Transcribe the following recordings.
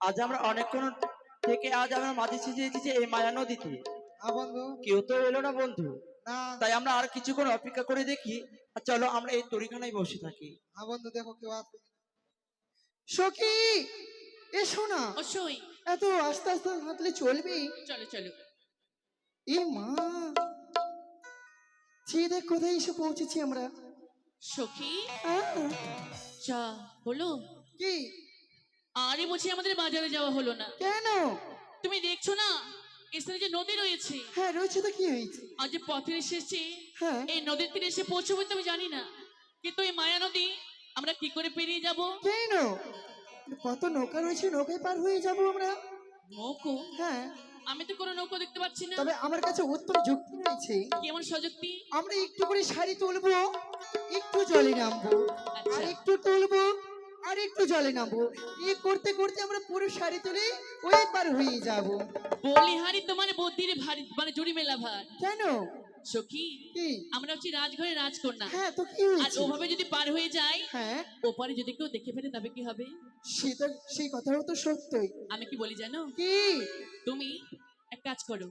আজ আমরা অনেকক্ষণ থেকে আজ আমরা মাঝে সিজে এসেছি এই মায়া নদীতে। হ্যাঁ বন্ধু। কেউ তো এলো না বন্ধু। না। তাই আমরা আর কিছুক্ষণ অপেক্ষা করে দেখি। আর চলো আমরা এই তরিখানায় বসে থাকি। হ্যাঁ বন্ধু দেখো কেউ আসবে সখী এসো না। অবশ্যই। এত আস্তে আস্তে হাঁটলে চলবে? চলো চলো। এ মা যে দেখ কোথায় এসে পৌঁছেছি আমরা? সখী? চা হলো? কি? আরে বলছি আমাদের বাজারে যাওয়া হলো না। কেন? তুমি দেখছ না? এখানে যে নদী রয়েছে। হ্যাঁ রয়েছে তো কি হয়েছে? আজ যে পথে এসেছি হ্যাঁ। এই নদীর তীরে এসে পৌঁছবো তো আমি জানি না। কিন্তু এই মায়া নদী আমরা কি করে পেরিয়ে যাব? কেন? কত নৌকা রয়েছে নৌকায় পার হয়ে যাব আমরা। নৌকো? হ্যাঁ। আমি তো কোনো নৌকো দেখতে পাচ্ছি না। তবে আমার কাছে উত্তম যুক্তি রয়েছে কেমন সযুক্তি আমরা একটু করে শাড়ি তুলবো একটু জলে নামবো আর আচ্ছা। একটু তুলবো। আর একটু জলে নামবো। এই করতে করতে আমরা পুরো শাড়ি তুলে ওই পার হয়ে যাব। বলিহারি তোমার বুদ্ধির ভারী মানে জুড়ি মেলা ভার। কেন? সখী আমরা হচ্ছি রাজঘরের রাজকন্যা। হ্যাঁ তো কি আর ওভাবে যদি পার হয়ে যায় হ্যাঁ। ওপারে যদি কেউ দেখে ফেলে তবে কি হবে? সেটা সেই কথাও তো সত্যই। আমি কি বলি জানো? কি? তুমি এক কাজ করো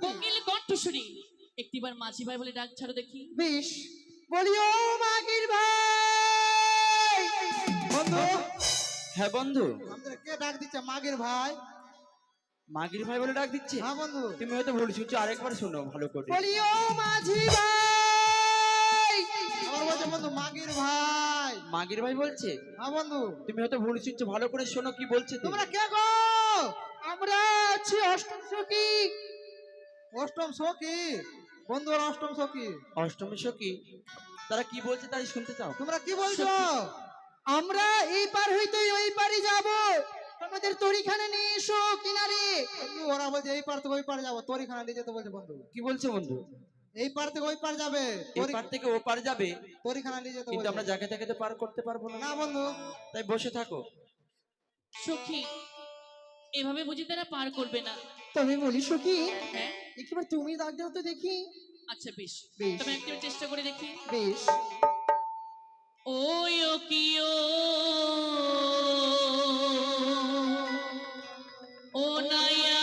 কোকিল কণ্ঠস্বরী একটিবার মাঝি ভাই বলে ডাক ছাড়ো দেখি। বেশ। বলি ও মাগির ভাই। বন্ধু? হ্যাঁ বন্ধু। আমাদের কে ডাক দিচ্ছে? মাগের ভাই। মাগির ভাই বলে ডাক দিচ্ছে? হ্যাঁ বন্ধু। তুমি হয়তো ভুল শুনছো আরেকবার শোনো ভালো করে। বলি ও মাঝি ভাই। বলছে বন্ধু মাগের ভাই। মাগির ভাই বলছে? হ্যাঁ বন্ধু। তুমি হয়তো ভুল শুনছো ভালো করে শোনো কি বলছে তোমরা কে গো? আমরা আছি অষ্টম সখী। অষ্টম সখী? বন্ধু অষ্টম সখী? অষ্টমী সখী? তারা কি বলছে তাই শুনতে চাও? তোমরা কি বলছো? আমরা এই পার হইতে ওই পারে যাব। আমাদের তরিখানে নিয়ে এসো কিনারে। ওরা বলছে এই পার থেকে ওই পার যাব। তোর এখানে নিয়ে যেতে বলছে বন্ধু। কি বলছে বন্ধু? এই পার থেকে ওই পার যাবে। এই পার থেকে ও পার যাবে। তোর এখানে নিয়ে যেতে কিন্তু আমরা যাকে তাকে তো পার করতে পারব না। না বন্ধু। তাই বসে থাকো। সখী এভাবে বুঝি তারা পার করবে না। তবে বলি সখী হ্যাঁ? একবার তুমি ডাক দাও তো দেখি। আচ্ছা বেশ। বেশ। তবে একটু চেষ্টা করে দেখি। বেশ। ওই ও কি ও ও নাইয়া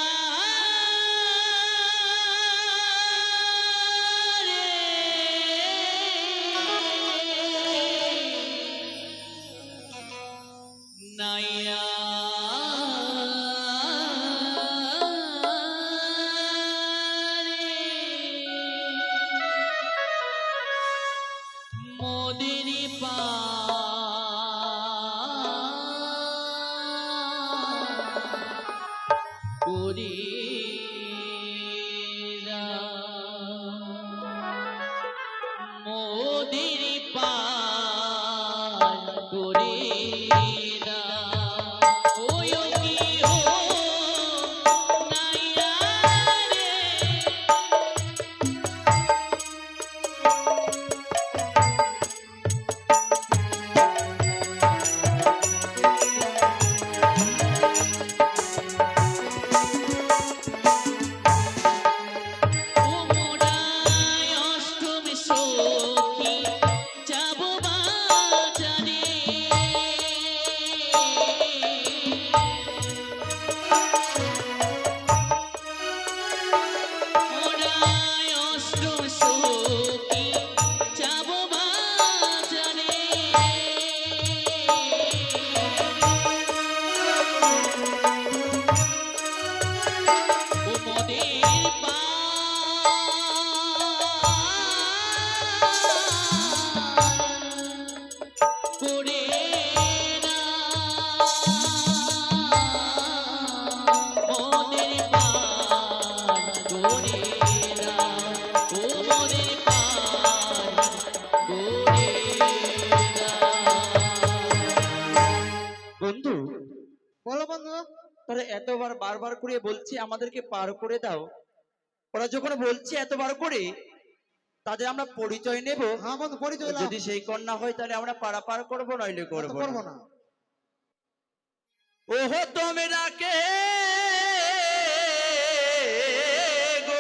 এতবার বারবার করে বলছে আমাদেরকে পার করে দাও। ওরা যখন বলছে এতবার করে? তাদের আমরা পরিচয় নেব। হ্যাঁ পরিচয় যদি সেই কন্যা হয় তাহলে আমরা পারাপার করব নইলে করব করব না। ওহো তোমরা কে গো।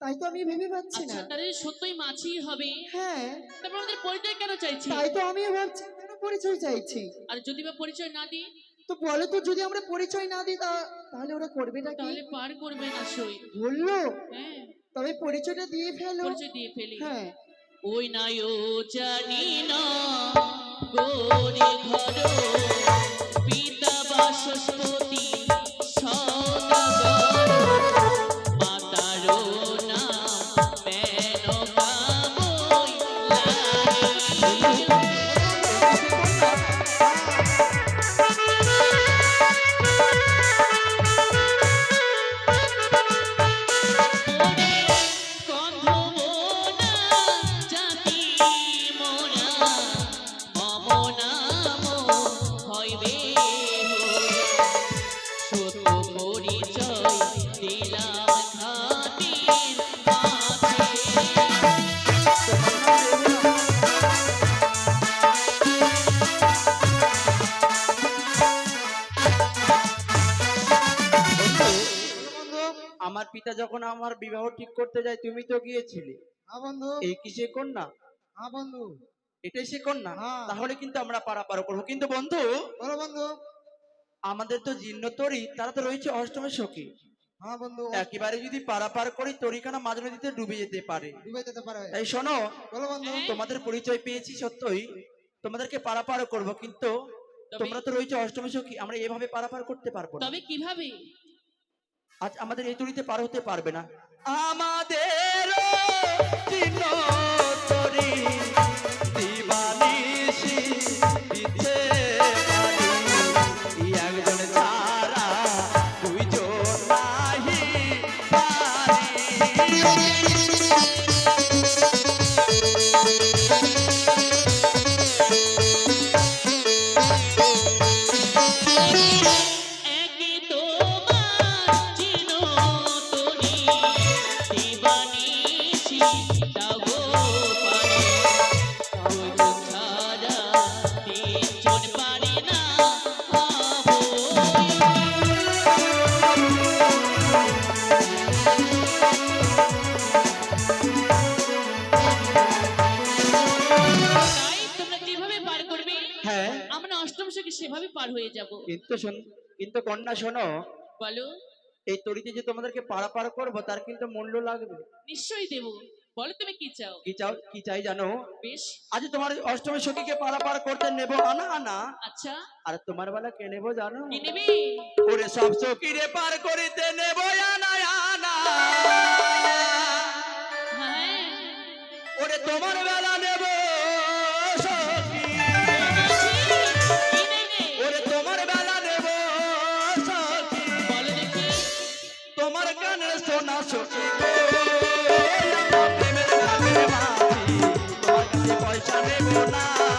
তাই তো আমি ভেবে পাচ্ছি আচ্ছা না। যদি সত্যই মাছি হবে হ্যাঁ। তারপর আমাদের পরিচয় কেন চাইছি? তাই তো আমিও ভাবছি কেন পরিচয় চাইছি? আর যদি বা পরিচয় না দিই? তো বলো তো যদি আমরা পরিচয় না দিই তাহলে ওরা করবেটা কি তাহলে পার করবে না সই। বলল? হ্যাঁ। তবে পরিচয়টা দিয়ে ফেলো। পরিচয় দিয়ে ফেলি। হ্যাঁ। ওই নাইও জানি না গোরে ঘর পিতা বাসস্পতি পিতা যখন আমার বিবাহ ঠিক করতে যায় তুমি তো গিয়েছিলে। হ্যাঁ বন্ধু। এই কি সে কন্যা? হ্যাঁ বন্ধু। এটাই সে কন্যা? হ্যাঁ। তাহলে কিন্তু আমরা পারাপার করব। কিন্তু বন্ধু বন্ধু। আমাদের তো জীর্ণ তরি তারা তো রয়েছে অষ্টমের সখী হ্যাঁ বন্ধু। একেবারে যদি পারাপার করি তরিখানা মাঝ নদীতে ডুবে যেতে পারে। ডুবে যেতে পারে। তাই শোনো বলো বন্ধু। তোমাদের পরিচয় পেয়েছি সত্যই। তোমাদেরকে পারাপার করব কিন্তু তোমরা তো রয়েছে অষ্টমী সখী আমরা এভাবে পারাপার করতে পারব তবে কীভাবে? আজ আমাদের এই তরিতে পার হতে পারবে না। আমাদের তরি কিন্তু কিন্তু কন্যা শোনো। বলো। এই তরিতে যে তোমাদেরকে পারাপার করব তার কিন্তু মূল্য লাগবে। নিশ্চয়ই দেব। বলো তুমি কি চাও? কি চাও কি চাই জানো? বেশ। আজ তোমার অষ্টমী সখীকে পারাপার করতে নেব আনা আনা। আচ্ছা। আর তোমার বেলা কে নেব জানো? কি নেবে? ওরে সব সখীরে পার করিতে নেব আনা আনা। হ্যাঁ। ওরে তোমার বেলা নেব। পয়সা নেব না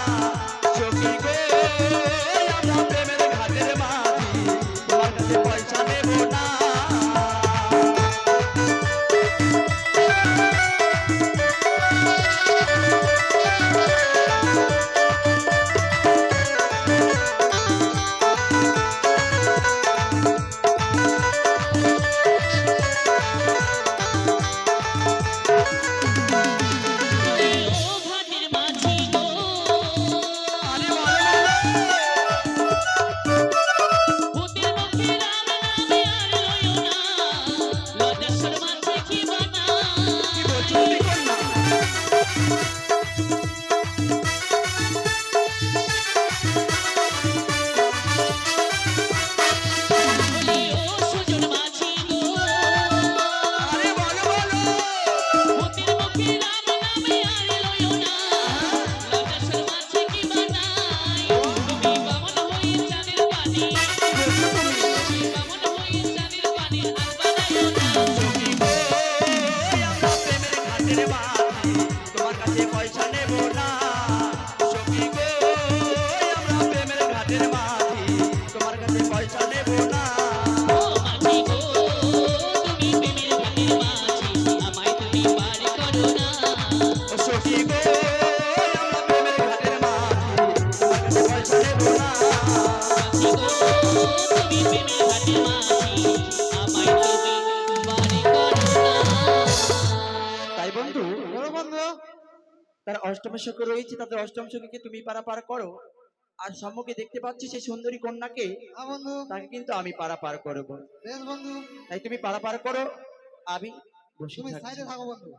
Eu canto, eu canto. তার অষ্টম সখী রয়েছে তাদের অষ্টম সখীকে তুমি পারাপার করো। আর সম্মুখে দেখতে পাচ্ছি সেই সুন্দরী কন্যাকে হ্যাঁ তাকে কিন্তু আমি পারাপার করব। তাই তুমি পারাপার করো। আমি বসে তুমি সাইডে থাকো বন্ধু।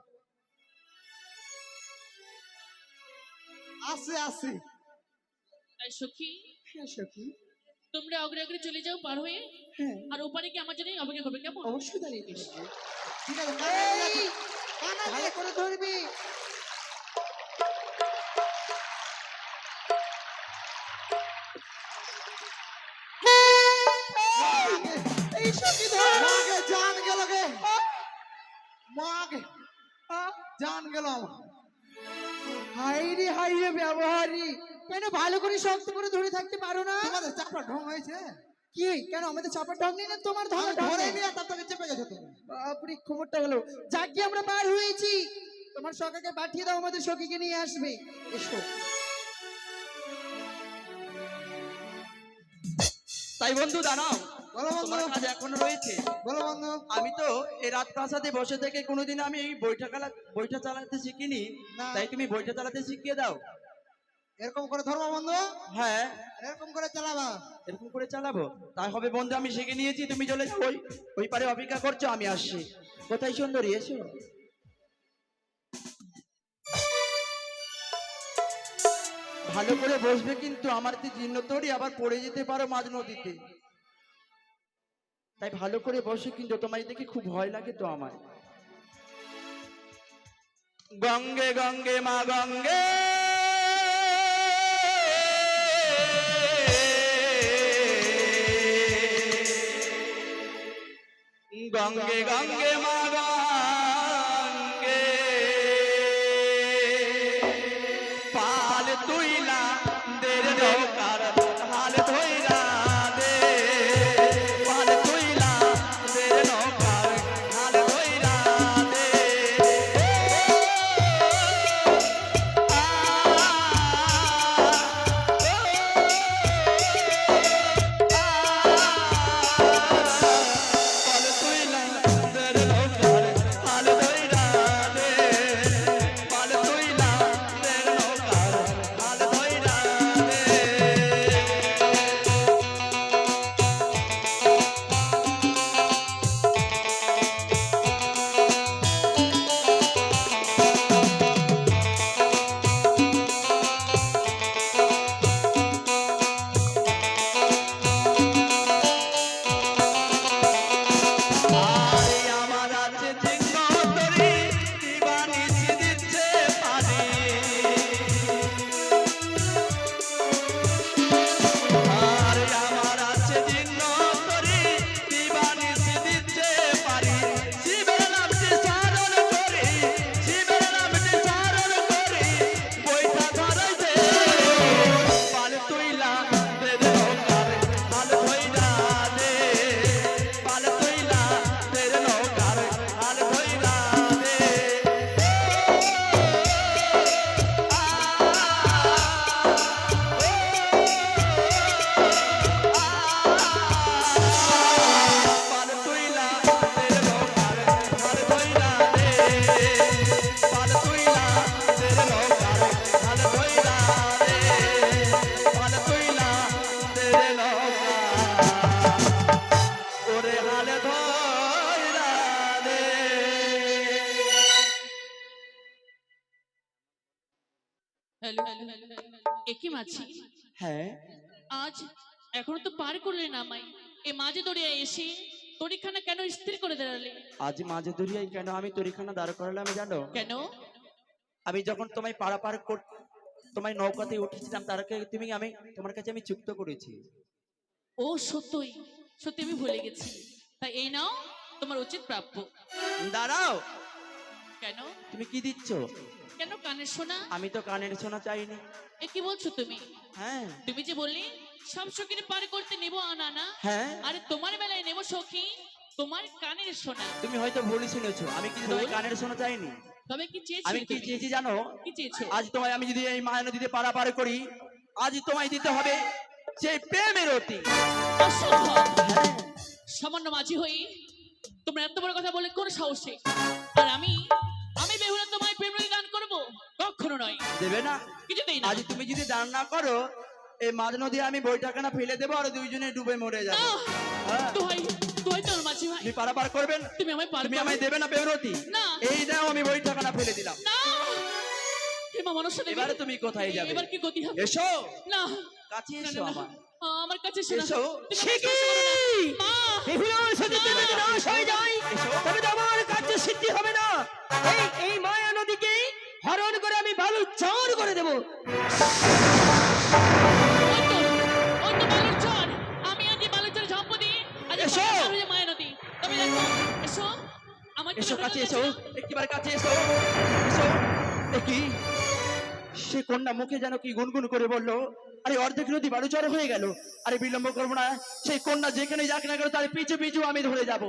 আসছে আসছে। সখী হ্যাঁ সখী। তোমরা অগ্রে অগ্রে চলে যাও পার হয়ে। হ্যাঁ। আর ওপারে কি আমার জন্য অপেক্ষা করবে কেমন? অবশ্যই দাঁড়িয়ে ঠিক আছে ভালো করে ধরবি। জান গেল গে মাকে জান গেল কেন ভালো করে শক্ত করে ধরে থাকতে পারো না তোমাদের হয়েছে কি কেন আমাদের তোমার ধর ধরে চেপে গেছো বাপরে খবরটা হলো যাক গিয়ে আমরা পার হয়েছি তোমার সকাকে পাঠিয়ে দাও আমাদের সখীকে নিয়ে আসবে তাই বন্ধু, দাঁড়াও। তোমার কাজ এখনও রয়েছে? আমি তো এই বসে থেকে কোনোদিন আমি এই চালা চালাতে শিখিনি। তাই তুমি বইটা চালাতে শিখিয়ে দাও। এরকম করে ধরবো বন্ধু? হ্যাঁ। এরকম করে চালাবা। এরকম করে চালাবো? তাই হবে বন্ধু আমি শিখে নিয়েছি। তুমি চলে যাও। ওই ওই পারে অপেক্ষা করছ আমি আসছি। কোথায় সুন্দরী? এসো। ভালো করে বসবে কিন্তু আমার তো জীর্ণ তরি আবার পড়ে যেতে পারো মাঝ নদীতে। তাই ভালো করে বসে কিন্তু তোমায় দেখে খুব ভয় লাগে তো আমার গঙ্গে গঙ্গে মা, গঙ্গে। গঙ্গে গঙ্গে মা মাছি হ্যাঁ। আজ এখনও তো পার করলে না আমায় এ মাঝে দড়িয়ে এসে তরিখানা কেন স্থির করে দাঁড়ালে? আজ মাঝে দরিয়ায় কেন আমি তরিখানা দাঁড় করালাম জানো? কেন? আমি যখন তোমায় পারাপার কর তোমায় নৌকাতে উঠেছিলাম তার আগে তুমি আমি তোমার কাছে আমি চুক্ত করেছি। ও সত্যই। সত্যি আমি ভুলে গেছি। তাই এই নাও তোমার উচিত প্রাপ্য। দাঁড়াও। কেন? তুমি কি দিচ্ছ? কেন কানের শোনা আমি তো কানের শোনা চাইনি। এ কি বলছো তুমি? হ্যাঁ। তুমি যে বললি সব সখীর পার করতে নেব আনা না হ্যাঁ। আরে তোমার বেলায় নেব সখী তোমার কানের শোনা তুমি হয়তো ভুলই শুনেছো আমি কিন্তু ভুল? কানের শোনা চাইনি। তবে কি আমি কি চেয়েছি জানো? কি চেয়েছো? আজ তোমায় আমি যদি এই মায়া নদীতে পারাপার করি আজ তোমায় দিতে হবে সেই প্রেমের অতি। হ্যাঁ। সামান্য মাঝি হই তোমরা এত বড় কথা বলে কোন সাহসে আর আমি আমি বেহুলা তোমায় প্রেম গান করব? কখনো নয়। দেবে না? কিছুতেই না? আজ তুমি যদি দান না করো এই মাঝ নদী আমি বইটাখানা ফেলে দেবো আর দুইজনে ডুবে মরে যাব। হ্যাঁ। তুই তুই তোর মাঝি ভাই তুমি পারাপার করবেন তুমি আমায় পার তুমি আমায় দেবে না বেরোতি না। এই দাও আমি বইটাখানা ফেলে দিলাম। না। হেমা মানুষ এবারে তুমি কোথায় যাবে? এবার কি গতি হবে? এসো। না। কাছে এসো। আমার। আমার কাছে এসো আমার কাছে এসো না। মা। বেহুলার সাথে তুমি যদি নাশ হয়ে যাই তবে তো আমার কার্য সিদ্ধি হবে না। এই এই মায়া নদীকে হরণ করে আমি বালু চার করে দেব ওই তো, ওই তো বালুর চর। আমি আজ এই বালুর চরে ঝাঁপ দিই। আজ এই এসো। কাছে সে কন্যা মুখে যেন কি গুনগুন করে বলল, আরে, অর্ধেক নদী বালুচর হয়ে গেল। আরে, বিলম্ব করব না। সেই কন্যা যেখানে যাক না কেন, তার পিছু পিছু আমি ধরে যাব।